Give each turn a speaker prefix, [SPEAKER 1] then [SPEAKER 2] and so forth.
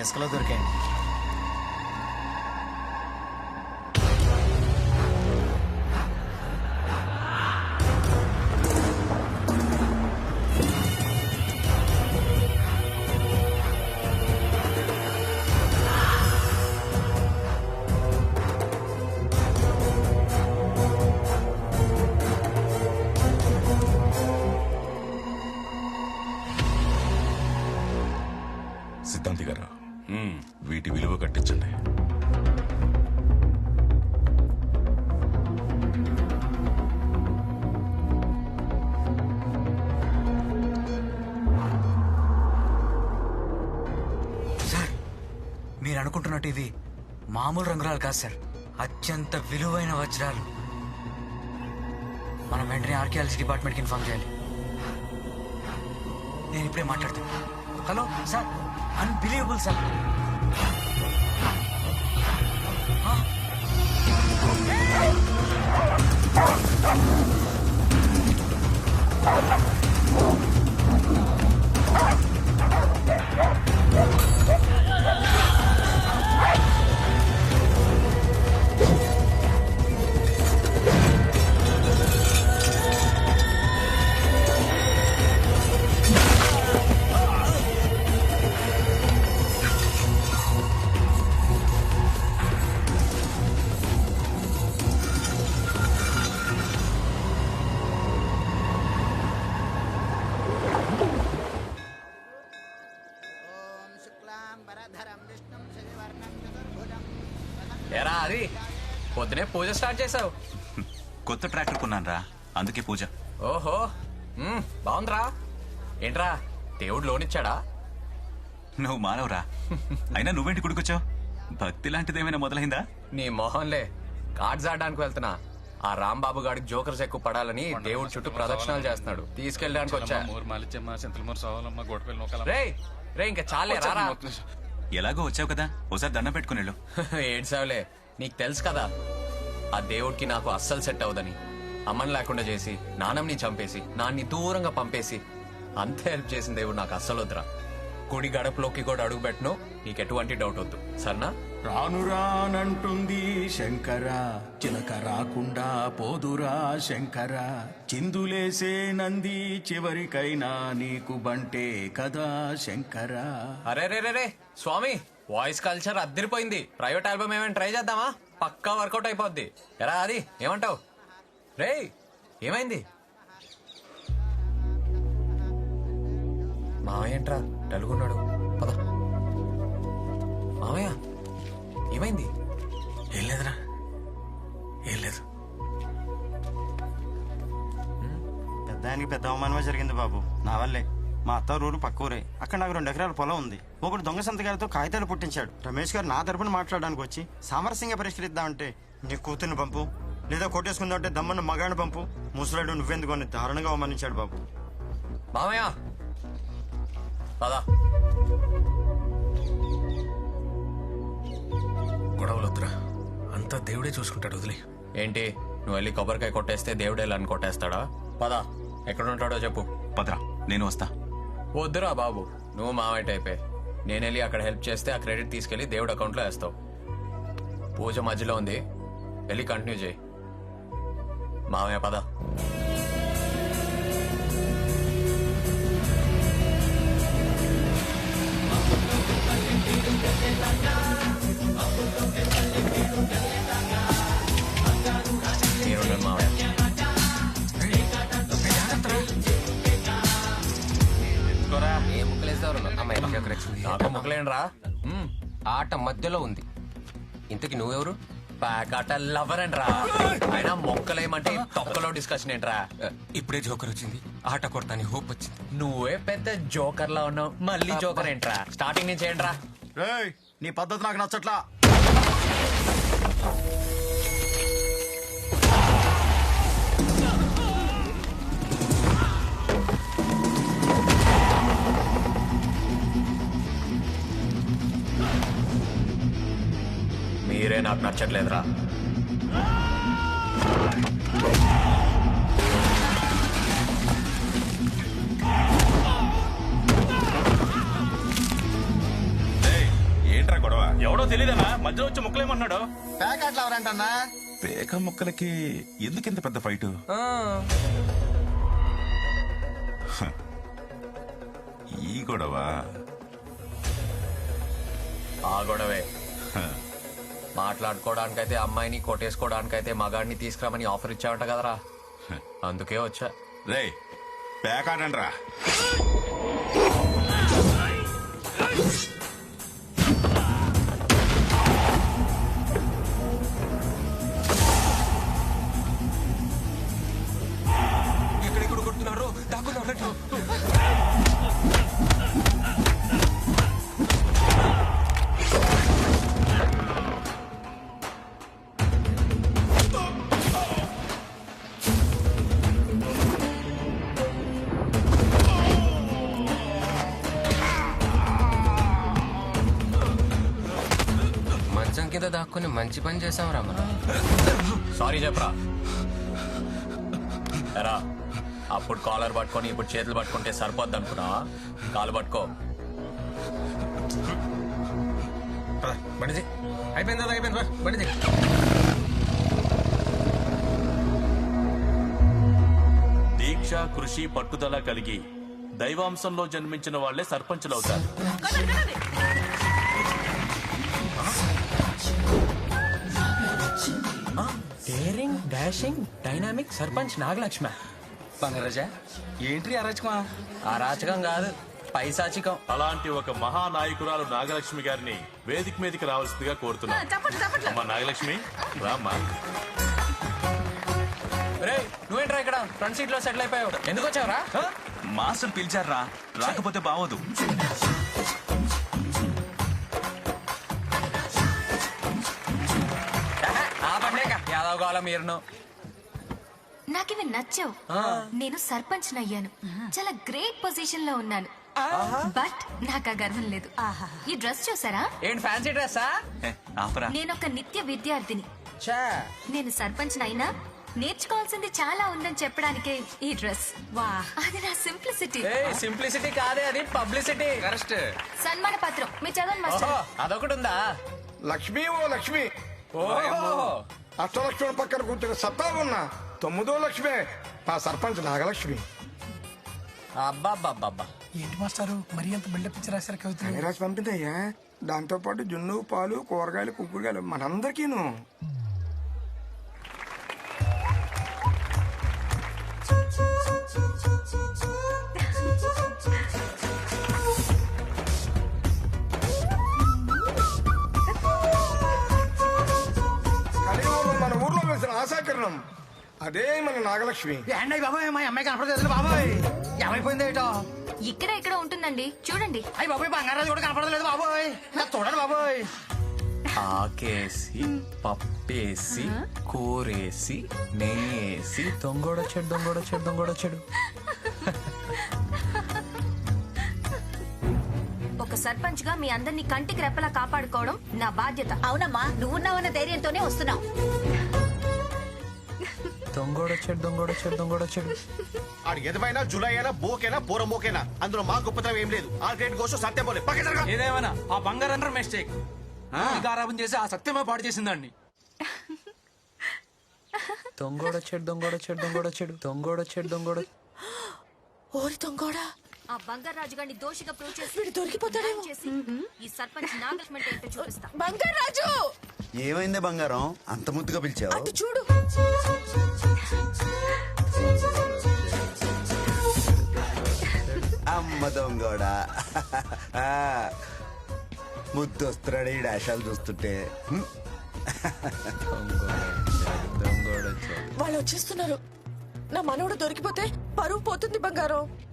[SPEAKER 1] ఇసుకలో దొరికాయండి. మీరు ఇవి మామూలు రంగురాలు కాదు సార్. అత్యంత విలువైన వజ్రాలు. మనం వెంటనే ఆర్కియాలజీ డిపార్ట్మెంట్కి ఇన్ఫార్మ్ చేయాలి. నేను ఇప్పుడే మాట్లాడతాను హలో సార్. Unbelievable sir. ఆ,
[SPEAKER 2] ఎరా అది? పొద్దునే పూజ స్టార్ట్ చేసావు
[SPEAKER 3] కొత్త ట్రాక్టర్ కొన్నాను రా అందుకే పూజ.
[SPEAKER 2] ఓహో మ్మ్, బాగుందిరా. ఏంట్రా దేవుడు లోన్ ఇచ్చాడా
[SPEAKER 3] నువ్వు మానవరా. అయినా నువ్వేంటి గుడికొచ్చావు? భక్తి లాంటిదేమైనా మొదలైందా?
[SPEAKER 2] నీ మొహంలే కార్డ్స్ ఆడడానికి వెళ్తున్నా. ఆ రాంబాబు గాడికి జోకర్స్ ఎక్కువ పడాలని దేవుడు చుట్టూ ప్రదక్షిణాలు చేస్తున్నాడు. తీసుకెళ్ళడానికి వచ్చా.
[SPEAKER 4] మూరు మాలిచ్చమ్మ సింతలమూరు సోవాలమ్మ గోడపల్లి నూకాలమ్మ.
[SPEAKER 2] రే రే ఇంకా చాలే రారా.
[SPEAKER 3] ఎలాగో వచ్చావు కదా? ఒకసారి దండం పెట్టుకుని వెళ్ళు
[SPEAKER 2] ఏడ్సావులే నీకు తెలుసు కదా ఆ దేవుడికి నాకు అస్సలు సెట్ అవ్వదని. అమ్మని లేకుండా చేసి నాన్నని చంపేసి నాన్ని దూరంగా పంపేసి అంత హెల్ప్ చేసిన దేవుడు నాకు అస్సలు వద్దురా. కుడి గడపలోకి కూడా అడుగు పెట్టను నీకు ఎటువంటి డౌట్ వద్దు. సరేనా?
[SPEAKER 5] రాను రానంటుంది శంకర చిలక రాకుండా పోదురా శంకర. చిందులేసే నంది చివరికైనా నీకు బంటే కదా శంకర.
[SPEAKER 2] అరే రే రే స్వామి వాయిస్ కల్చర్ అద్దరిపోయింది. ప్రైవేట్ ఆల్బమ్ ఏమైనా ట్రై చేద్దామా? పక్కా వర్కౌట్ అయిపోద్ది. ఎరా అది? ఏమంటావు? రే ఏమైంది? మావయ్య ఏంట్రా? డలుగున్నాడు. పద. మావయ్య ఏమైంది?
[SPEAKER 1] ఏం లేదురా. ఏం లేదు.
[SPEAKER 6] పెద్దానికి పెద్ద అవమానమే జరిగింది బాబు. నా వల్లే. మా అత్త ఊరు పక్క ఊరే. అక్కడ నాకు రెండు ఎకరాల పొలం ఉంది. ఒకడు దొంగ సంతకాలతో కాగితాలు పుట్టించాడు. రమేష్ గారు నా తరపున మాట్లాడడానికి వచ్చి సామరస్యంగా పరిష్కరిద్దామంటే నీ కూతుర్ని పంపు. లేదా కొట్టేసుకుందామంటే దమ్మన్న మగాడిని పంపు. ముసలాడు నువ్వెందుకు అని దారుణంగా అవమానించాడు బాబు.
[SPEAKER 2] పద.
[SPEAKER 5] అంతా దేవుడే చూసుకుంటాడు వదిలే.
[SPEAKER 2] ఏంటి? నువ్వు వెళ్ళి కొబ్బరికాయ కొట్టేస్తే దేవుడు వెళ్ళని కొట్టేస్తాడా? పద. ఎక్కడ ఉంటాడో చెప్పు.
[SPEAKER 3] పదరా నేను వస్తా.
[SPEAKER 2] వద్దురా బాబు. నువ్వు మావైట్ అయిపోయి నేను వెళ్ళి అక్కడ హెల్ప్ చేస్తే ఆ క్రెడిట్ తీసుకెళ్ళి దేవుడి అకౌంట్లో వేస్తావు. పూజ మధ్యలో ఉంది. వెళ్ళి కంటిన్యూ చేయి. మావయ్య పద. మ్మ్.
[SPEAKER 7] ఆట మధ్యలో ఉంది. ఇంతకి నువ్వెవరు?
[SPEAKER 2] ప్యాకాట లవర్ అండ్రా అయినా మొక్కలేమంటే తొక్కలో డిస్కషన్ ఏంట్రా?
[SPEAKER 7] ఇప్పుడే జోకర్ వచ్చింది. ఆట కొడతాని హోప్ వచ్చింది.
[SPEAKER 2] నువ్వే పెద్ద జోకర్ లా ఉన్నావు. మళ్ళీ జోకర్ ఏంట్రా? స్టార్టింగ్ నుంచి ఏంట్రా?
[SPEAKER 6] రేయ్ నీ పద్ధతి నాకు నచ్చట్లా.
[SPEAKER 2] మీరే నాకు నచ్చట్లేదురా.
[SPEAKER 4] ఎవడో తెలియదన్నా మధ్యలో వచ్చి ముక్కలేమన్నాడు?
[SPEAKER 8] ప్యాకెట్లు ఎవరంటన్నా?
[SPEAKER 9] పేక ముక్కలకి ఎందుకు ఇంత పెద్ద ఫైట్? ఈ గొడవ.
[SPEAKER 2] ఆ గొడవే. మాట్లాడుకోవడానికైతే అమ్మాయిని కొట్టేసుకోవడానికైతే మగాడిని తీసుకురామని ఆఫర్ ఇచ్చావంట కదరా. అందుకే వచ్చా.
[SPEAKER 9] రే. పేకాడండ్రా
[SPEAKER 2] ఎక్కడెక్కడ కొడుతున్నారు? దాక్కున్నారు
[SPEAKER 7] మంచి పని చేసాం రా మనం.
[SPEAKER 2] సారీ చెప్పరా ఎరా అప్పుడు కాలర్ పట్టుకొని ఇప్పుడు చేతులు పట్టుకుంటే సరిపోద్ది అనుకున్నావా? కాలు పట్టుకో.
[SPEAKER 5] అయిపోయింది.
[SPEAKER 4] దీక్ష కృషి పట్టుదల కలిగి దైవాంశంలో జన్మించిన వాళ్ళే సర్పంచులు
[SPEAKER 2] daring dashing dynamic sarpanch Nagalakshmi
[SPEAKER 1] Bangaraja ఏంటి అరచకమా?
[SPEAKER 2] అరాచకం కాదు పైసాచికం
[SPEAKER 4] అలాంటి ఒక మహానాయకురాలు నాగలక్ష్మి గారిని వేదిక మీదకి రావాల్సిందిగా కోరుతున్నాను అమ్మా నాగలక్ష్మి రామ్మా.
[SPEAKER 2] రే నువ్వేంట్రా ఇక్కడ? ఫ్రంట్ సీట్లో సెటిల్ అయిపోయావు. ఎందుకు వచ్చావురా?
[SPEAKER 3] మాస్టర్ పిలిచారా రాకపోతే బావోదు.
[SPEAKER 2] కాలం మీరును
[SPEAKER 10] నాకివి నచ్చావు. నేను సర్పంచ్ అయ్యాను చాలా గ్రేట్ పొజిషన్లో ఉన్నాను బట్ నాకు ఆ గర్వం లేదు. ఈ డ్రెస్ చూసారా?
[SPEAKER 2] ఏంటి ఫ్యాన్సీ డ్రెస్సా?
[SPEAKER 10] నేను ఒక నిత్య విద్యార్థిని. నేను సర్పంచ్ అయినా నేర్చుకోవాల్సింది చాలా ఉందని చెప్పడానికే ఈ డ్రెస్. వా. అది నా సింప్లిసిటీ.
[SPEAKER 2] ఏ సింప్లిసిటీ కాదే అది పబ్లిసిటీ.
[SPEAKER 7] కరెక్ట్.
[SPEAKER 10] సన్మాన పత్రం. మీరు చదవండి మాస్టర్.
[SPEAKER 2] అదొకటి ఉందా
[SPEAKER 11] లక్ష్మి ఓ లక్ష్మి.
[SPEAKER 2] ఓహో.
[SPEAKER 11] అష్టలక్ష్మి పక్కన కూర్చుని సత్తా ఉన్న. తొమ్మిదో లక్ష్మి. మా సర్పంచ్ నాగలక్ష్మి.
[SPEAKER 2] అబ్బాబ్బాబ్బా
[SPEAKER 5] ఏంటి మాస్టారు? మరీ అంత బిల్డప్ ఇచ్చి రాశారు కవితలు
[SPEAKER 11] అని రాసి పంపిందయ్యా? దాంతో పాటు జున్ను పాలు కూరగాయలు కుక్కుడుగాయలు మనందరికీను. ఆశాకిరణం అదే మన నాగలక్ష్మి.
[SPEAKER 1] ఏండి బాబాయ్ మా అమ్మాయి కనపడలేదు బాబాయ్. ఏమైపోయింది ఏటో?
[SPEAKER 10] ఇక్కడ ఇక్కడ ఉంటుందండి. చూడండి.
[SPEAKER 1] అయ్యి బాబాయ్ బంగారాజు కూడా కనపడలేదు బాబాయ్. చూడండి బాబాయ్.
[SPEAKER 2] ఆకేసి పప్పేసి కూరేసి నెయ్యేసి దొంగోడొచ్చాడు దొంగోడొచ్చాడు దొంగోడొచ్చాడు
[SPEAKER 10] ఒక సర్పంచ్గా మీ అందరినీ కంటికి రెప్పలా కాపాడుకోవడం నా బాధ్యత. అవునమ్మా నువ్వున్నావన్న ధైర్యంతోనే వస్తున్నావు.
[SPEAKER 2] దొంగోడొచ్చాడు దొంగోడొచ్చాడు దొంగోడొచ్చాడు.
[SPEAKER 11] ఆడు ఎదవైనా జులై అయినా బోకేనా పోర మోకేనా అందులో మా గొప్పతనం ఏం లేదు. ఆ గ్రేట్ గోషం సత్యం పోలే. పక్క జరగ.
[SPEAKER 1] ఏదేమైనా ఆ బంగారం మిస్టేక్ గారాబం చేసి ఆ సత్యమే పాడు చేసిందండి
[SPEAKER 2] దొంగోడొచ్చాడు దొంగోడొచ్చాడు దొంగోడొచ్చాడు దొంగోడొచ్చాడు దొంగోడు
[SPEAKER 10] ఓరి దొంగోడా. ఆ బంగారాజు గారిని దోషిగా ప్రూవ్ చేసి దొరికిపోతాడేమో. చేసి ఈ సర్పంచ్ నాగలక్ష్మి ఏంటో చూపిస్తా. బంగారాజు
[SPEAKER 8] ఏమైందే బంగారం? అంత ముద్దుగా పిలిచావు?
[SPEAKER 10] చూడు
[SPEAKER 8] అమ్మ దొంగోడ. ఆ, ముద్దొస్తున్నాడు ఈ డాషాలు చూస్తుంటే.
[SPEAKER 12] వాళ్ళు వచ్చేస్తున్నారు. నా మనవడు దొరికిపోతే పరువు పోతుంది బంగారం.